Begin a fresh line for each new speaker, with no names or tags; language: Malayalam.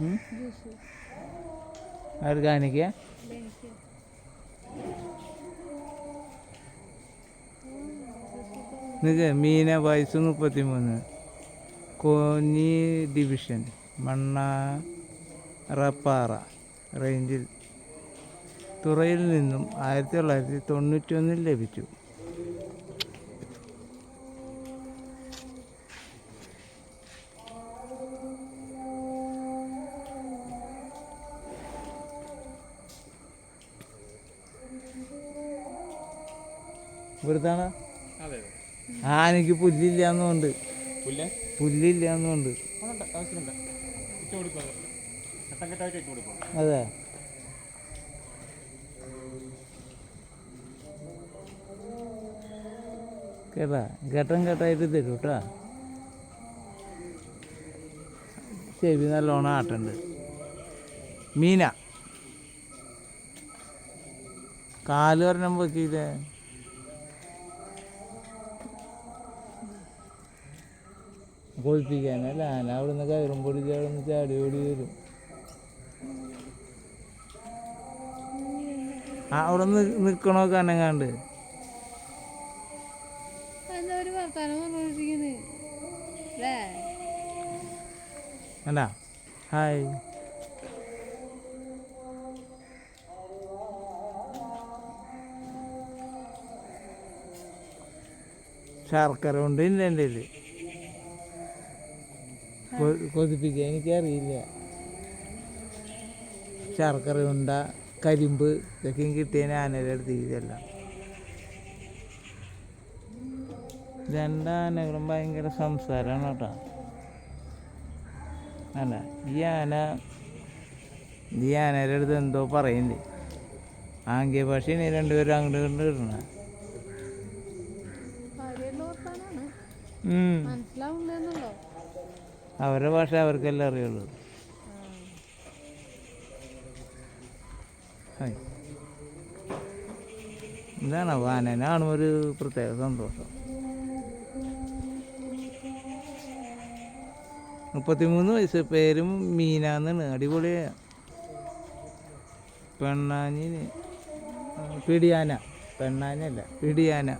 ജ്യൂസ്
കാണിക്കുക മീന വയസ്സ് മുപ്പത്തി മൂന്ന് കോന്നി ഡിവിഷൻ മണ്ണാറപ്പാറ റേഞ്ചിൽ. തുറയിൽ നിന്നും ആയിരത്തി തൊള്ളായിരത്തി തൊണ്ണൂറ്റി ഒന്നിൽ ലഭിച്ചു. ഇവിടുത്താണ്?
അതെ
ആനയ്ക്ക് പുല്ലില്ല എന്നുണ്ട്.
പുല്ല്?
പുല്ലില്ല എന്നുണ്ട്.
ഉണ്ട് ആവശ്യമുണ്ട് ഇട്ട് കൊടുക്കും ഘട്ടം ഘട്ടമായിട്ട് ഇട്ട്
അതെ. കേട്ടാ ഘട്ടം ഘട്ടമായിട്ട് തരും കേട്ടാ. ചെവി നല്ലോണം ആട്ടുണ്ട്. മീന. കാൽ പറഞ്ഞ പൊക്കിയില്ലേ കൊതിപ്പിക്കാനല്ല ആന നിന്ന് കയറും പൊടിച്ച് നിന്ന് ചാടി ഓടി വരും. ആ അവിടെ നിൽക്കണോ കനങ്ങാണ്ട്?
അല്ലേ?
ഹായ്. ശർക്കര ഉണ്ട് ഇല്ല എന്റെ കയ്യിൽ. കൊ- കൊതിപ്പിക്കാൻ എനിക്കറിയില്ല. ശർക്കര ഉണ്ട കരിമ്പ് ഇതൊക്കെ കിട്ടിയതിന് ആനയുടെ അടുത്ത് ഇതെല്ലാം. രണ്ടാനകളും ഭയങ്കര സംസാരമാണ് കേട്ടോ. അല്ല ഈ ആന ഈ ആനയുടെ അടുത്ത് എന്തോ പറയുന്നുണ്ട് ആംഗ്യ ഭാഷയാണ് രണ്ടുപേരും അങ്ങോട്ട് ഇങ്ങോട്ട് കിട്ടണ.
മനസ്സിലാവുന്നേന്നുള്ളോ
അവരുടെ ഭാഷ അവർക്കെല്ലാം അറിയുള്ളൂ. എന്താണ് വാനനാണ് ഒരു പ്രത്യേക സന്തോഷം. മുപ്പത്തിമൂന്ന് വയസ്സ് പേരും മീനാന്നാണ്. അടിപൊളിയാണ് പെണ്ണാനിന് പിടിയാന. പെണ്ണാനല്ല പിടിയാന.